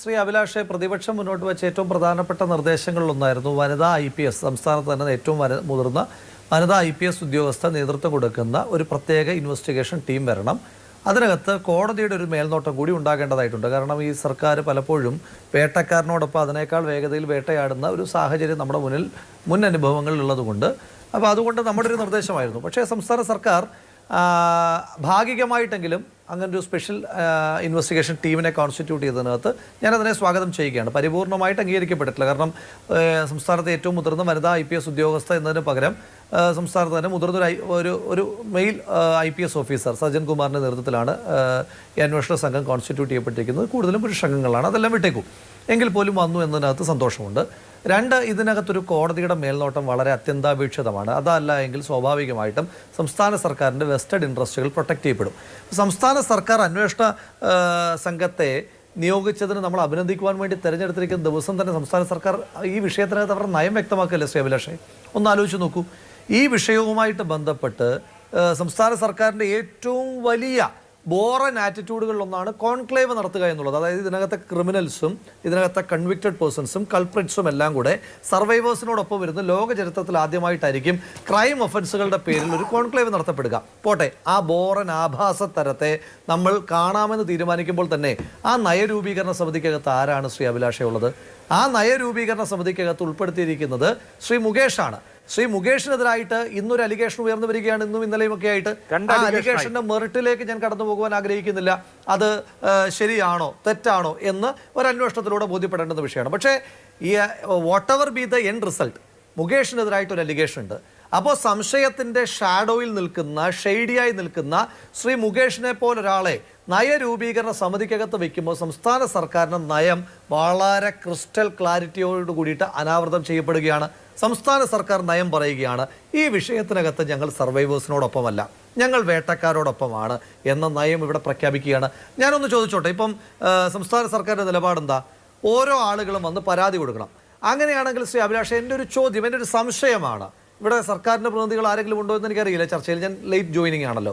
ശ്രീ അഭിലാഷെ പ്രതിപക്ഷം മുന്നോട്ട് വെച്ച ഏറ്റവും പ്രധാനപ്പെട്ട നിർദ്ദേശങ്ങളിലൊന്നായിരുന്നു വനിതാ ഐ പി എസ്. സംസ്ഥാനത്ത് തന്നെ ഏറ്റവും മുതിർന്ന വനിതാ ഐ പി എസ് ഉദ്യോഗസ്ഥ നേതൃത്വം കൊടുക്കുന്ന ഒരു പ്രത്യേക ഇൻവെസ്റ്റിഗേഷൻ ടീം വരണം. അതിനകത്ത് കോടതിയുടെ ഒരു മേൽനോട്ടം കൂടി ഉണ്ടാകേണ്ടതായിട്ടുണ്ട്. കാരണം ഈ സർക്കാർ പലപ്പോഴും വേട്ടക്കാരനോടൊപ്പം അതിനേക്കാൾ വേഗതയിൽ വേട്ടയാടുന്ന ഒരു സാഹചര്യം നമ്മുടെ മുന്നിൽ മുൻ അനുഭവങ്ങളിൽ ഉള്ളതുകൊണ്ട്. അപ്പോൾ അതുകൊണ്ട് നമ്മുടെ ഒരു നിർദ്ദേശമായിരുന്നു. പക്ഷേ സംസ്ഥാന സർക്കാർ ഭാഗികമായിട്ടെങ്കിലും അങ്ങനെ ഒരു സ്പെഷ്യൽ ഇൻവെസ്റ്റിഗേഷൻ ടീമിനെ കോൺസ്റ്റിറ്റ്യൂട്ട് ചെയ്തതിനകത്ത് ഞാനതിനെ സ്വാഗതം ചെയ്യുകയാണ്. പരിപൂർണമായിട്ട് അംഗീകരിക്കപ്പെട്ടിട്ടില്ല. കാരണം സംസ്ഥാനത്തെ ഏറ്റവും മുതിർന്ന വനിതാ ഐ പി എസ് ഉദ്യോഗസ്ഥ എന്നതിന് പകരം സംസ്ഥാനത്ത് തന്നെ മുതിർന്ന ഒരു ഒരു male I P S officer Sajjan കുമാറിന്റെ നേതൃത്വത്തിലാണ് ഈ അന്വേഷണ സംഘം കോൺസ്റ്റിറ്റ്യൂട്ട് ചെയ്യപ്പെട്ടിരിക്കുന്നത്. കൂടുതലും പുരുഷ അംഗങ്ങളാണ് അതെല്ലാം വിട്ടേക്കും. എങ്കിൽ പോലും വന്നു എന്നതിനകത്ത് സന്തോഷമുണ്ട്. രണ്ട് ഇതിനകത്തൊരു കോടതിയുടെ മേൽനോട്ടം വളരെ അത്യന്താപേക്ഷിതമാണ്. അതല്ല എങ്കിൽ സ്വാഭാവികമായിട്ടും സംസ്ഥാന സർക്കാരിന്റെ വെസ്റ്റഡ് ഇൻട്രസ്റ്റുകൾ പ്രൊട്ടക്റ്റ് ചെയ്യപ്പെടും. സംസ്ഥാന സർക്കാർ അന്വേഷണ സംഘത്തെ നിയോഗിച്ചതിന് നമ്മൾ അഭിനന്ദിക്കുവാൻ വേണ്ടി തിരഞ്ഞെടുത്തിരിക്കുന്ന ദിവസം തന്നെ സംസ്ഥാന സർക്കാർ ഈ വിഷയത്തിനകത്ത് അവരുടെ നയം വ്യക്തമാക്കല്ലേ ശ്രീ അഭിലാഷേ? ഒന്ന് ആലോചിച്ച് നോക്കൂ. ഈ വിഷയവുമായിട്ട് ബന്ധപ്പെട്ട് സംസ്ഥാന സർക്കാരിന്റെ ഏറ്റവും വലിയ ബോറൻ ആറ്റിറ്റ്യൂഡുകളിലൊന്നാണ് കോൺക്ലേവ് നടത്തുക എന്നുള്ളത്. അതായത് ഇതിനകത്തെ ക്രിമിനൽസും ഇതിനകത്തെ കൺവിക്റ്റഡ് പേഴ്സൺസും കൾപ്രിറ്റ്സും എല്ലാം കൂടെ സർവൈവേഴ്സിനോടൊപ്പം വരുന്ന ലോക ചരിത്രത്തിൽ ആദ്യമായിട്ടായിരിക്കും ക്രൈം ഒഫൻസുകളുടെ പേരിൽ ഒരു കോൺക്ലേവ് നടത്തപ്പെടുക. പോട്ടെ ആ ബോറൻ ആഭാസ തരത്തെ നമ്മൾ കാണാമെന്ന് തീരുമാനിക്കുമ്പോൾ തന്നെ ആ നയരൂപീകരണ സമിതിക്കകത്ത് ആരാണ് ശ്രീ അഭിലാഷയുള്ളത് ആ നയരൂപീകരണ സമിതിക്കകത്ത് ഉൾപ്പെടുത്തിയിരിക്കുന്നത് ശ്രീ മുകേഷാണ്. ശ്രീ മുകേഷിനെതിരായിട്ട് ഇന്നൊരു അലിഗേഷൻ ഉയർന്നു വരികയാണ് ഇന്നും ഇന്നലെയും ഒക്കെ ആയിട്ട് ആ അലിഗേഷന്റെ മെറിറ്റിലേക്ക് ഞാൻ കടന്നു പോകുവാൻ ആഗ്രഹിക്കുന്നില്ല. അത് ശരിയാണോ തെറ്റാണോ എന്ന് ഒരു അന്വേഷണത്തിലൂടെ ബോധ്യപ്പെടേണ്ടുന്ന വിഷയമാണ്. പക്ഷേ ഈ whatever be the end result മുകേഷിനെതിരായിട്ട് ഒരു അലിഗേഷൻ ഉണ്ട്. അപ്പോൾ സംശയത്തിന്റെ ഷാഡോയിൽ നിൽക്കുന്ന ഷെയ്ഡിയായി നിൽക്കുന്ന ശ്രീ മുകേഷിനെ പോലൊരാളെ നയരൂപീകരണ സമിതിക്കകത്ത് വയ്ക്കുമ്പോൾ സംസ്ഥാന സർക്കാരിന്റെ നയം വളരെ ക്രിസ്റ്റൽ ക്ലാരിറ്റിയോട് കൂടിയിട്ട് അനാവൃതം ചെയ്യപ്പെടുകയാണ്. സംസ്ഥാന സർക്കാർ നയം പറയുകയാണ് ഈ വിഷയത്തിനകത്ത് ഞങ്ങൾ സർവൈവേഴ്സിനോടൊപ്പമല്ല ഞങ്ങൾ വേട്ടക്കാരോടൊപ്പമാണ് എന്ന നയം ഇവിടെ പ്രഖ്യാപിക്കുകയാണ്. ഞാനൊന്ന് ചോദിച്ചോട്ടെ ഇപ്പം സംസ്ഥാന സർക്കാരിന്റെ നിലപാടെന്താ? ഓരോ ആളുകളും വന്ന് പരാതി കൊടുക്കണം. അങ്ങനെയാണെങ്കിൽ ശ്രീ അഭിലാഷ് എന്റെ ഒരു ചോദ്യം എന്റെ ഒരു സംശയമാണ്. ഇവിടെ സർക്കാരിന്റെ പ്രതിനിധികൾ ആരെങ്കിലും ഉണ്ടോ എന്ന് എനിക്കറിയില്ല ചർച്ചയിൽ ഞാൻ ലേറ്റ് ജോയിനിങ് ആണല്ലോ.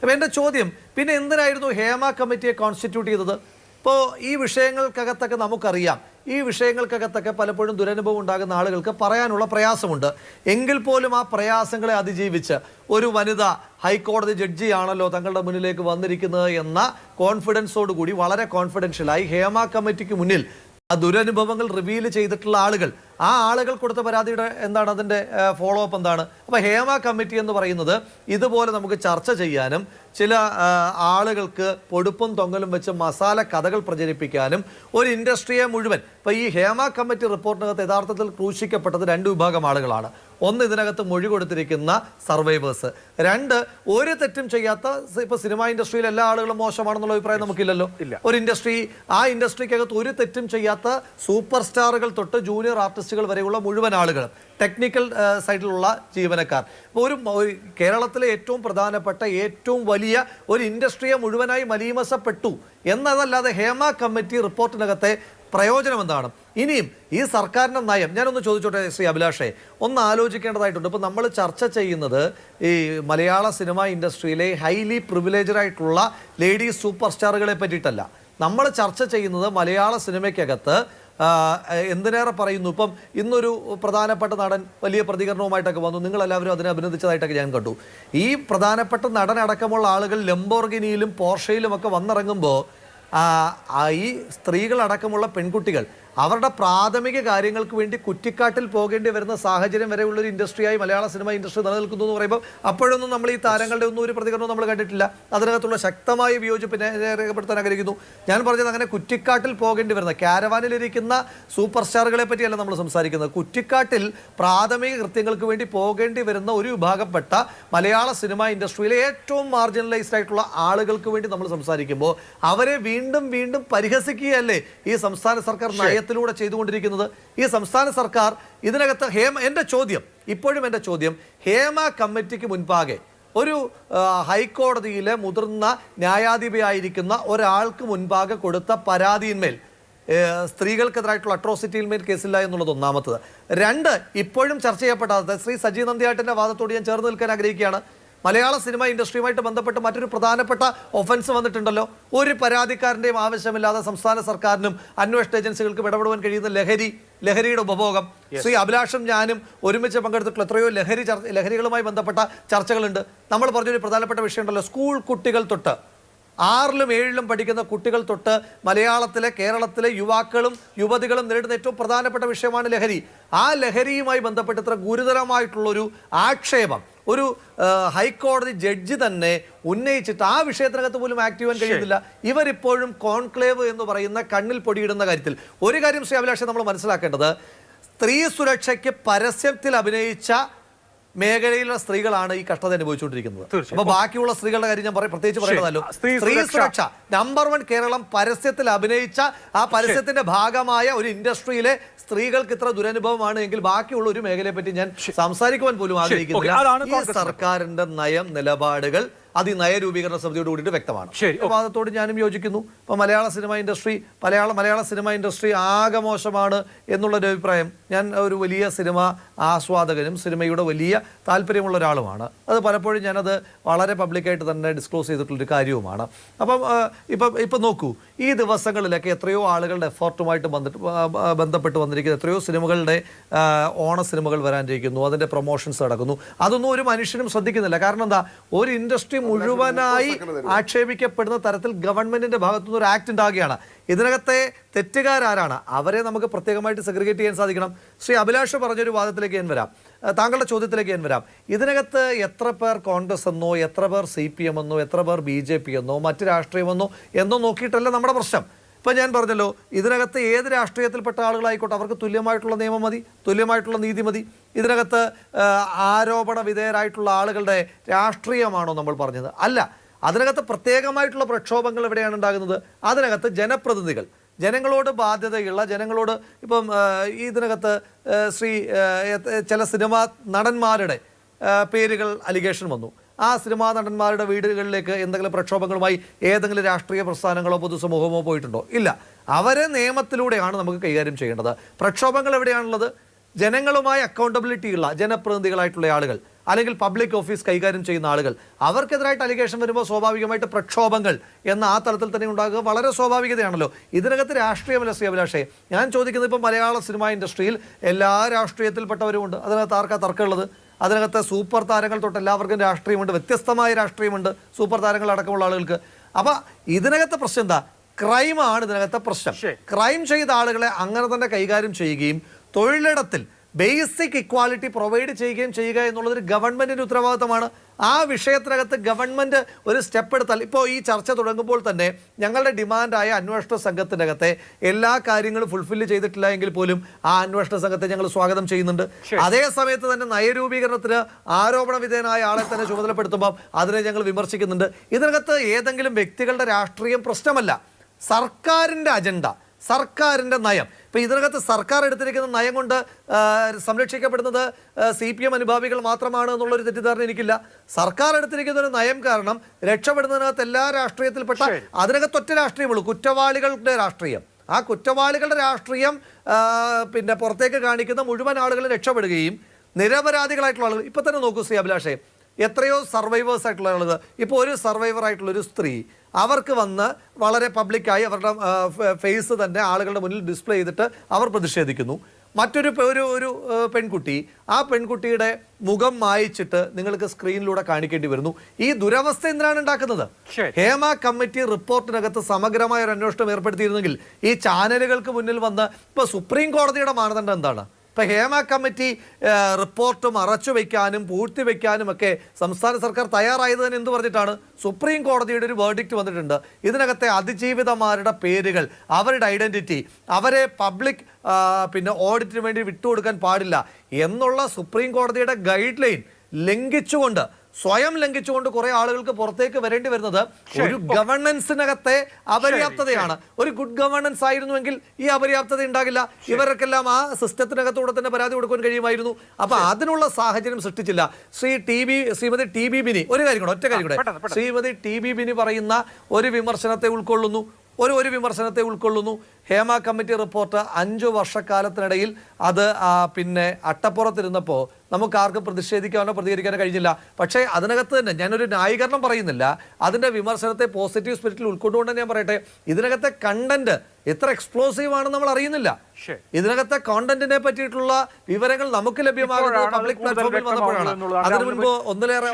അപ്പോൾ എന്റെ ചോദ്യം പിന്നെ എന്തിനായിരുന്നു ഹേമ കമ്മിറ്റിയെ കോൺസ്റ്റിറ്റ്യൂട്ട് ചെയ്തത്? ഇപ്പോൾ ഈ വിഷയങ്ങൾക്കകത്തൊക്കെ നമുക്കറിയാം ഈ വിഷയങ്ങൾക്കകത്തൊക്കെ പലപ്പോഴും ദുരനുഭവം ഉണ്ടാകുന്ന ആളുകൾക്ക് പറയാനുള്ള പ്രയാസമുണ്ട്. എങ്കിൽ പോലും ആ പ്രയാസങ്ങളെ അതിജീവിച്ച് ഒരു വനിത ഹൈക്കോടതി ജഡ്ജിയാണല്ലോ തങ്ങളുടെ മുന്നിലേക്ക് വന്നിരിക്കുന്നത് എന്ന കോൺഫിഡൻസോടുകൂടി വളരെ കോൺഫിഡൻഷ്യലായി ഹേമ കമ്മിറ്റിക്ക് മുന്നിൽ ആ ദുരനുഭവങ്ങൾ റിവീൽ ചെയ്തിട്ടുള്ള ആളുകൾ. ആ ആളുകൾ കൊടുത്ത പരാതിയുടെ എന്താണ്? അതിന്റെ ഫോളോ അപ്പ് എന്താണ്? അപ്പോൾ ഹേമ കമ്മിറ്റി എന്ന് പറയുന്നത് ഇതുപോലെ നമുക്ക് ചർച്ച ചെയ്യാനും ചില ആളുകൾക്ക് പൊടുപ്പും തൊങ്ങലും വെച്ച് മസാല കഥകൾ പ്രചരിപ്പിക്കാനും ഒരു ഇൻഡസ്ട്രിയെ മുഴുവൻ. ഇപ്പോൾ ഈ ഹേമ കമ്മിറ്റി റിപ്പോർട്ടിനകത്ത് യഥാർത്ഥത്തിൽ ക്രൂശിക്കപ്പെട്ടത് രണ്ട് വിഭാഗം ആളുകളാണ്. ഒന്ന് ഇതിനകത്ത് മൊഴി കൊടുത്തിരിക്കുന്ന സർവൈവേഴ്സ്. രണ്ട് ഒരു തെറ്റും ചെയ്യാത്ത ഇപ്പൊ സിനിമാ ഇൻഡസ്ട്രിയിൽ എല്ലാ ആളുകളും മോശമാണെന്നുള്ള അഭിപ്രായം നമുക്കില്ലല്ലോ. ഒരു ഇൻഡസ്ട്രി ആ ഇൻഡസ്ട്രിക്കകത്ത് ഒരു തെറ്റും ചെയ്യാത്ത സൂപ്പർ സ്റ്റാറുകൾ തൊട്ട് ജൂനിയർ ആർട്ടിസ്റ്റുകൾ വരെയുള്ള മുഴുവൻ ആളുകളും ടെക്നിക്കൽ സൈഡിലുള്ള ജീവനക്കാർ. ഇപ്പോൾ ഒരു ഒരു കേരളത്തിലെ ഏറ്റവും പ്രധാനപ്പെട്ട ഏറ്റവും വലിയ ഒരു ഇൻഡസ്ട്രിയെ മുഴുവനായി മലീമസപ്പെട്ടു എന്നതല്ലാതെ ഹേമ കമ്മിറ്റി റിപ്പോർട്ടിനകത്തെ പ്രയോജനം എന്താണ് ഇനിയും ഈ സർക്കാരിന്റെ നയം ഞാനൊന്ന് ചോദിച്ചോട്ടെ ശ്രീ അഭിലാഷേ ഒന്ന് ആലോചിക്കേണ്ടതായിട്ടുണ്ട്. ഇപ്പോൾ നമ്മൾ ചർച്ച ചെയ്യുന്നത് ഈ മലയാള സിനിമ ഇൻഡസ്ട്രിയിലെ ഹൈലി പ്രിവിലേജഡ് ആയിട്ടുള്ള ലേഡീസ് സൂപ്പർ സ്റ്റാറുകളെ പറ്റിയിട്ടല്ല. നമ്മൾ ചർച്ച ചെയ്യുന്നത് മലയാള സിനിമയ്ക്കകത്ത് എന്തിനേറെ പറയുന്നു? ഇപ്പം ഇന്നൊരു പ്രധാനപ്പെട്ട നടൻ വലിയ പ്രതികരണവുമായിട്ടൊക്കെ വന്നു. നിങ്ങളെല്ലാവരും അതിനെ അഭിനന്ദിച്ചതായിട്ടൊക്കെ ഞാൻ കണ്ടു. ഈ പ്രധാനപ്പെട്ട നടനടക്കമുള്ള ആളുകൾ ലംബോർഗിനിയിലും പോർഷയിലും ഒക്കെ വന്നിറങ്ങുമ്പോൾ ഈ സ്ത്രീകളടക്കമുള്ള പെൺകുട്ടികൾ അവരുടെ പ്രാഥമിക കാര്യങ്ങൾക്ക് വേണ്ടി കുറ്റിക്കാട്ടിൽ പോകേണ്ടി വരുന്ന സാഹചര്യം വരെ ഉള്ളൊരു ഇൻഡസ്ട്രിയായി മലയാള സിനിമ ഇൻഡസ്ട്രി നിലനിൽക്കുന്നു എന്ന് പറയുമ്പോൾ അപ്പോഴൊന്നും നമ്മൾ ഈ താരങ്ങളുടെ ഒന്നും ഒരു പ്രതികരണവും നമ്മൾ കണ്ടിട്ടില്ല. അതിനകത്തുള്ള ശക്തമായ വിയോജിപ്പിനെ രേഖപ്പെടുത്താൻ ആഗ്രഹിക്കുന്നു. ഞാൻ പറഞ്ഞത് അങ്ങനെ കുറ്റിക്കാട്ടിൽ പോകേണ്ടി വരുന്ന ക്യാരവാനിലിരിക്കുന്ന സൂപ്പർ സ്റ്റാറുകളെ പറ്റിയല്ല നമ്മൾ സംസാരിക്കുന്നത്. കുറ്റിക്കാട്ടിൽ പ്രാഥമിക കൃത്യങ്ങൾക്ക് വേണ്ടി പോകേണ്ടി വരുന്ന ഒരു വിഭാഗപ്പെട്ട മലയാള സിനിമ ഇൻഡസ്ട്രിയിലെ ഏറ്റവും മാർജിനലൈസ്ഡ് ആയിട്ടുള്ള ആളുകൾക്ക് വേണ്ടി നമ്മൾ സംസാരിക്കുമ്പോൾ അവരെ വീണ്ടും വീണ്ടും പരിഹസിക്കുകയല്ലേ ഈ സംസ്ഥാന സർക്കാർ നയത്തിലൂടെ ചെയ്തുകൊണ്ടിരിക്കുന്നത് ഈ സംസ്ഥാന സർക്കാർ. ഇതിനകത്ത് ഹേമ എന്റെ ചോദ്യം ഇപ്പോഴും എന്റെ ചോദ്യം ഹേമ കമ്മിറ്റിക്ക് മുൻപാകെ ഒരു ഹൈക്കോടതിയിലെ മുതിർന്ന ന്യായാധിപയായിരിക്കുന്ന ഒരാൾക്ക് മുൻപാകെ കൊടുത്ത പരാതിയിന്മേൽ സ്ത്രീകൾക്കെതിരായിട്ടുള്ള അട്രോസിറ്റിയിന്മേൽ കേസില്ല എന്നുള്ളത് ഒന്നാമത്തത്. രണ്ട് ഇപ്പോഴും ചർച്ച ചെയ്യപ്പെടാത്ത ശ്രീ സജി നന്ദിയാട്ടിന്റെ വാദത്തോട് ഞാൻ ചേർന്ന് നിൽക്കാൻ ആഗ്രഹിക്കുകയാണ്. മലയാള സിനിമ ഇൻഡസ്ട്രിയുമായിട്ട് ബന്ധപ്പെട്ട് മറ്റൊരു പ്രധാനപ്പെട്ട ഒഫൻസ് വന്നിട്ടുണ്ടല്ലോ. ഒരു പരാതിക്കാരന്റെയും ആവശ്യമില്ലാതെ സംസ്ഥാന സർക്കാരിനും അന്വേഷണ ഏജൻസികൾക്കും ഇടപെടുവാൻ കഴിയുന്ന ലഹരി ലഹരിയുടെ ഉപഭോഗം. ശ്രീ അഭിലാഷും ഞാനും ഒരുമിച്ച് പങ്കെടുത്തിട്ടുള്ള എത്രയോ ലഹരി ചർച്ച ലഹരികളുമായി ബന്ധപ്പെട്ട ചർച്ചകളുണ്ട്. നമ്മൾ പറഞ്ഞൊരു പ്രധാനപ്പെട്ട വിഷയമുണ്ടല്ലോ സ്കൂൾ കുട്ടികൾ തൊട്ട്. ആറിലും ഏഴിലും പഠിക്കുന്ന കുട്ടികൾ തൊട്ട് മലയാളത്തിലെ കേരളത്തിലെ യുവാക്കളും യുവതികളും നേരിടുന്ന ഏറ്റവും പ്രധാനപ്പെട്ട വിഷയമാണ് ലഹരി. ആ ലഹരിയുമായി ബന്ധപ്പെട്ട് ഇത്ര ഗുരുതരമായിട്ടുള്ളൊരു ആക്ഷേപം ഒരു ഹൈക്കോടതി ജഡ്ജി തന്നെ ഉന്നയിച്ചിട്ട് ആ വിഷയത്തിനകത്ത് പോലും ആക്ട് ചെയ്യാൻ കഴിയുന്നില്ല. ഇവരിപ്പോഴും കോൺക്ലേവ് എന്ന് പറയുന്ന കണ്ണിൽ പൊടിയിടുന്ന കാര്യത്തിൽ. ഒരു കാര്യം ശ്രീ അഭിലാഷ് നമ്മൾ മനസ്സിലാക്കേണ്ടത്. സ്ത്രീ സുരക്ഷയ്ക്ക് പരസ്യത്തിൽ അഭിനയിച്ച മേഖലയിലുള്ള സ്ത്രീകളാണ് ഈ കഷ്ടത അനുഭവിച്ചുകൊണ്ടിരിക്കുന്നത്. അപ്പൊ ബാക്കിയുള്ള സ്ത്രീകളുടെ കാര്യം ഞാൻ പറയും. പ്രത്യേകിച്ച് പറയുന്നതല്ലോ സ്ത്രീ സുരക്ഷ. നമ്പർ വൺ കേരളം പരസ്യത്തിൽ അഭിനയിച്ച ആ പരസ്യത്തിന്റെ ഭാഗമായ ഒരു ഇൻഡസ്ട്രിയിലെ സ്ത്രീകൾക്ക് ഇത്ര ദുരനുഭവമാണ് എങ്കിൽ ബാക്കിയുള്ള ഒരു മേഖലയെ പറ്റി ഞാൻ സംസാരിക്കുവാൻ പോലും ആഗ്രഹിക്കുന്നില്ല. ഈ സർക്കാരിന്റെ നയം നിലപാടുകൾ അത് ഈ നയരൂപീകരണ സമിതിയോട് കൂടിയിട്ട് വ്യക്തമാണ്. ശരി, വാദത്തോട് ഞാനും യോജിക്കുന്നു. ഇപ്പൊ മലയാള സിനിമ ഇൻഡസ്ട്രി മലയാള മലയാള സിനിമ ഇൻഡസ്ട്രി ആകെ മോശമാണ് എന്നുള്ളൊരു അഭിപ്രായം ഞാൻ ഒരു വലിയ സിനിമ ആസ്വാദകനും സിനിമയുടെ വലിയ താല്പര്യമുള്ള ഒരാളുമാണ്. അത് പലപ്പോഴും ഞാനത് വളരെ പബ്ലിക്കായിട്ട് തന്നെ ഡിസ്ക്ലോസ് ചെയ്തിട്ടുള്ളൊരു കാര്യവുമാണ്. അപ്പം ഇപ്പം ഇപ്പം നോക്കൂ ഈ ദിവസങ്ങളിലൊക്കെ എത്രയോ ആളുകളുടെ എഫേർട്ടുമായിട്ട് ബന്ധപ്പെട്ട് ബന്ധപ്പെട്ട് വന്നിരിക്കുന്ന. എത്രയോ സിനിമകളുടെ ഓണ സിനിമകൾ വരാനിരിക്കുന്നു. അതിന്റെ പ്രൊമോഷൻസ് നടക്കുന്നു. അതൊന്നും ഒരു മനുഷ്യനും ശ്രദ്ധിക്കുന്നില്ല. കാരണം എന്താ? ഒരു ഇൻഡസ്ട്രി മുഴുവനായി ആക്ഷേപിക്കപ്പെടുന്ന തരത്തിൽ ഗവൺമെന്റിന്റെ ഭാഗത്തുനിന്ന് ഒരു ആക്ട് ഉണ്ടാകുകയാണ്. ഇതിനകത്തെ തെറ്റുകാരാരാണ്? അവരെ നമുക്ക് പ്രത്യേകമായിട്ട് സെഗ്രിഗേറ്റ് ചെയ്യാൻ സാധിക്കണം. ശ്രീ അഭിലാഷ് പറഞ്ഞൊരു വാദത്തിലേക്ക് ഞാൻ വരാം. താങ്കളുടെ ചോദ്യത്തിലേക്ക് ഞാൻ വരാം. ഇതിനകത്ത് എത്ര പേർ കോൺഗ്രസ് എന്നോ എത്ര പേർ സി പി എം എന്നോ എത്ര പേർ ബി ജെ പി എന്നോ മറ്റ് രാഷ്ട്രീയമെന്നോ എന്നോ നോക്കിയിട്ടല്ല നമ്മുടെ പ്രശ്നം. ഇപ്പം ഞാൻ പറഞ്ഞല്ലോ ഇതിനകത്ത് ഏത് രാഷ്ട്രീയത്തിൽപ്പെട്ട ആളുകളായിക്കോട്ടെ അവർക്ക് തുല്യമായിട്ടുള്ള നിയമം മതി തുല്യമായിട്ടുള്ള നീതി മതി. ഇതിനകത്ത് ആരോപണ വിധേയരായിട്ടുള്ള ആളുകളുടെ രാഷ്ട്രീയമാണോ നമ്മൾ പറഞ്ഞത്? അല്ല അതിനകത്ത് പ്രത്യേകമായിട്ടുള്ള പ്രക്ഷോഭങ്ങൾ എവിടെയാണ് ഉണ്ടാകുന്നത്? അതിനകത്ത് ജനപ്രതിനിധികൾ. ജനങ്ങളോട് ബാധ്യതയുള്ള ജനങ്ങളോട് ഇപ്പം ഇതിനകത്ത് ശ്രീ ചില സിനിമാ നടന്മാരുടെ പേരുകൾ അലിഗേഷൻ വന്നു. ആ സിനിമാ നടന്മാരുടെ വീടുകളിലേക്ക് എന്തെങ്കിലും പ്രക്ഷോഭങ്ങളുമായി ഏതെങ്കിലും രാഷ്ട്രീയ പ്രസ്ഥാനങ്ങളോ പൊതുസമൂഹമോ പോയിട്ടുണ്ടോ? ഇല്ല. അവരെ നിയമത്തിലൂടെയാണ് നമുക്ക് കൈകാര്യം ചെയ്യേണ്ടത്. പ്രക്ഷോഭങ്ങൾ എവിടെയാണുള്ളത്? ജനങ്ങളുമായി അക്കൗണ്ടബിലിറ്റിയുള്ള ജനപ്രതിനിധികളായിട്ടുള്ള ആളുകൾ അല്ലെങ്കിൽ പബ്ലിക് ഓഫീസ് കൈകാര്യം ചെയ്യുന്ന ആളുകൾ. അവർക്കെതിരായിട്ട് അലിഗേഷൻ വരുമ്പോൾ സ്വാഭാവികമായിട്ട് പ്രക്ഷോഭങ്ങൾ എന്ന ആ തലത്തിൽ തന്നെ ഉണ്ടാകുക വളരെ സ്വാഭാവികതയാണല്ലോ. ഇതിനകത്ത് രാഷ്ട്രീയമല്ല ശ്രീ അഭിലാഷേ ഞാൻ ചോദിക്കുന്നത് ഇപ്പോൾ മലയാള സിനിമാ ഇൻഡസ്ട്രിയിൽ എല്ലാ രാഷ്ട്രീയത്തിൽപ്പെട്ടവരുമുണ്ട് അതിനകത്ത് ആർക്കാ തർക്കമുള്ളത്? അതിനകത്ത് സൂപ്പർ താരങ്ങൾ തൊട്ട് എല്ലാവർക്കും രാഷ്ട്രീയമുണ്ട്. വ്യത്യസ്തമായ രാഷ്ട്രീയമുണ്ട് സൂപ്പർ താരങ്ങൾ അടക്കമുള്ള ആളുകൾക്ക്. അപ്പൊ ഇതിനകത്തെ പ്രശ്നം എന്താ? ക്രൈമാണ് ഇതിനകത്തെ പ്രശ്നം. ക്രൈം ചെയ്ത ആളുകളെ അങ്ങനെ തന്നെ കൈകാര്യം ചെയ്യുകയും തൊഴിലിടത്തിൽ ബേസിക് ഇക്വാലിറ്റി പ്രൊവൈഡ് ചെയ്യുകയും ചെയ്യുക എന്നുള്ളത് ഒരു ഗവൺമെന്റിന്റെ ഉത്തരവാദിത്തമാണ്. ആ വിഷയത്തിനകത്ത് ഗവൺമെന്റ് ഒരു സ്റ്റെപ്പ് എടുത്താൽ ഇപ്പോൾ ഈ ചർച്ച തുടങ്ങുമ്പോൾ തന്നെ ഞങ്ങളുടെ ഡിമാൻഡായ അന്വേഷണ സംഘത്തിനകത്തെ എല്ലാ കാര്യങ്ങളും ഫുൾഫില്ല് ചെയ്തിട്ടില്ല എങ്കിൽ പോലും ആ അന്വേഷണ സംഘത്തെ ഞങ്ങൾ സ്വാഗതം ചെയ്യുന്നുണ്ട്. അതേ സമയത്ത് തന്നെ നയരൂപീകരണത്തിന് ആരോപണ വിധേയനായ ആളെ തന്നെ ചുമതലപ്പെടുത്തുമ്പോൾ അതിനെ ഞങ്ങൾ വിമർശിക്കുന്നുണ്ട്. ഇതിനകത്ത് ഏതെങ്കിലും വ്യക്തികളുടെ രാഷ്ട്രീയം പ്രശ്നമല്ല. സർക്കാരിന്റെ അജണ്ട സർക്കാരിന്റെ നയം. ഇപ്പം ഇതിനകത്ത് സർക്കാർ എടുത്തിരിക്കുന്ന നയം കൊണ്ട് സംരക്ഷിക്കപ്പെടുന്നത് സി പി എം അനുഭാവികൾ മാത്രമാണ് എന്നുള്ളൊരു തെറ്റിദ്ധാരണ എനിക്കില്ല. സർക്കാർ എടുത്തിരിക്കുന്ന ഒരു നയം കാരണം രക്ഷപ്പെടുന്നതിനകത്ത് എല്ലാ രാഷ്ട്രീയത്തിൽപ്പെട്ട അതിനകത്ത് ഒറ്റ രാഷ്ട്രീയമുള്ളൂ കുറ്റവാളികളുടെ രാഷ്ട്രീയം. ആ കുറ്റവാളികളുടെ രാഷ്ട്രീയം പിന്നെ പുറത്തേക്ക് കാണിക്കുന്ന മുഴുവൻ ആളുകളും രക്ഷപ്പെടുകയും നിരപരാധികളായിട്ടുള്ള ആളുകൾ. ഇപ്പം തന്നെ നോക്കൂ ശ്രീ അഭിലാഷേ എത്രയോ സർവൈവേഴ്സ് ആയിട്ടുള്ള ആളുകൾ. ഇപ്പോൾ ഒരു സർവൈവർ ആയിട്ടുള്ള ഒരു സ്ത്രീ അവർക്ക് വന്ന് വളരെ പബ്ലിക്കായി അവരുടെ ഫേസ് തന്നെ ആളുകളുടെ മുന്നിൽ ഡിസ്പ്ലേ ചെയ്തിട്ട് അവർ പ്രതിഷേധിക്കുന്നു. മറ്റൊരു ഒരു ഒരു പെൺകുട്ടി ആ പെൺകുട്ടിയുടെ മുഖം മായിച്ചിട്ട് നിങ്ങൾക്ക് സ്ക്രീനിലൂടെ കാണിക്കേണ്ടി വരുന്നു. ഈ ദുരവസ്ഥ എന്തിനാണ് ഉണ്ടാക്കുന്നത്? ഹേമ കമ്മിറ്റി റിപ്പോർട്ടിനകത്ത് സമഗ്രമായ ഒരു അന്വേഷണം ഏർപ്പെടുത്തിയിരുന്നെങ്കിൽ ഈ ചാനലുകൾക്ക് മുന്നിൽ വന്ന് ഇപ്പോൾ സുപ്രീം കോടതിയുടെ മാനദണ്ഡം എന്താണ്? ഇപ്പൊ ഹേമ കമ്മിറ്റി റിപ്പോർട്ട് മറച്ചു വെക്കാനും പൂഴ്ത്തിവെക്കാനും ഒക്കെ സംസ്ഥാന സർക്കാർ തയ്യാറായത് തന്നെ എന്ത് പറഞ്ഞിട്ടാണ്? സുപ്രീം കോടതിയുടെ ഒരു വേർഡിക്റ്റ് വന്നിട്ടുണ്ട്. ഇതിനകത്തെ അതിജീവിതമാരുടെ പേരുകൾ അവരുടെ ഐഡന്റിറ്റി അവരെ പബ്ലിക് പിന്നെ ഓഡിറ്റിന് വേണ്ടി വിട്ടുകൊടുക്കാൻ പാടില്ല എന്നുള്ള സുപ്രീം കോടതിയുടെ ഗൈഡ് ലൈൻ ലംഘിച്ചുകൊണ്ട് സ്വയം ലംഘിച്ചുകൊണ്ട് കുറെ ആളുകൾക്ക് പുറത്തേക്ക് വരേണ്ടി വരുന്നത് ഒരു ഗവർണൻസിനകത്തെ അപര്യാപ്തതയാണ്. ഒരു ഗുഡ് ഗവർണൻസ് ആയിരുന്നുവെങ്കിൽ ഈ അപര്യാപ്തത ഉണ്ടാകില്ല. ഇവർക്കെല്ലാം ആ സിസ്റ്റത്തിനകത്തൂടെ തന്നെ പരാതി കൊടുക്കാൻ കഴിയുമായിരുന്നു. അപ്പൊ അതിനുള്ള സാഹചര്യം സൃഷ്ടിച്ചില്ല. Shri T B Shrimati T B Bini ഒരു കാര്യം കൂടെ ഒറ്റ കാര്യം കൂടെ. ശ്രീമതി ടി ബി ബിനി പറയുന്ന ഒരു വിമർശനത്തെ ഉൾക്കൊള്ളുന്നു. ഒരു ഒരു വിമർശനത്തെ ഉൾക്കൊള്ളുന്നു. ഹേമ കമ്മിറ്റി റിപ്പോർട്ട് അഞ്ചു വർഷക്കാലത്തിനിടയിൽ അത് പിന്നെ അട്ടപ്പുറത്തിരുന്നപ്പോൾ നമുക്ക് ആർക്കും പ്രതിഷേധിക്കാനോ പ്രതികരിക്കാനോ കഴിഞ്ഞില്ല. പക്ഷേ അതിനകത്ത് തന്നെ ഞാനൊരു ന്യായീകരണം പറയുന്നില്ല. അതിന്റെ വിമർശനത്തെ പോസിറ്റീവ് സ്പിരിറ്റിൽ ഉൾക്കൊണ്ടുകൊണ്ട് ഞാൻ പറയട്ടെ ഇതിനകത്തെ കണ്ടന്റ് എത്ര എക്സ്പ്ലോസീവ് ആണെന്ന് നമ്മൾ അറിയുന്നില്ല. ഇതിനകത്തെ കോണ്ടന്റിനെ പറ്റിയിട്ടുള്ള വിവരങ്ങൾ നമുക്ക് ലഭ്യമാകുന്നത് പബ്ലിക് പ്ലാറ്റ്ഫോമിൽ വന്നപ്പോഴാണ്. അതിനു മുൻപ് ഒന്നിലേറെ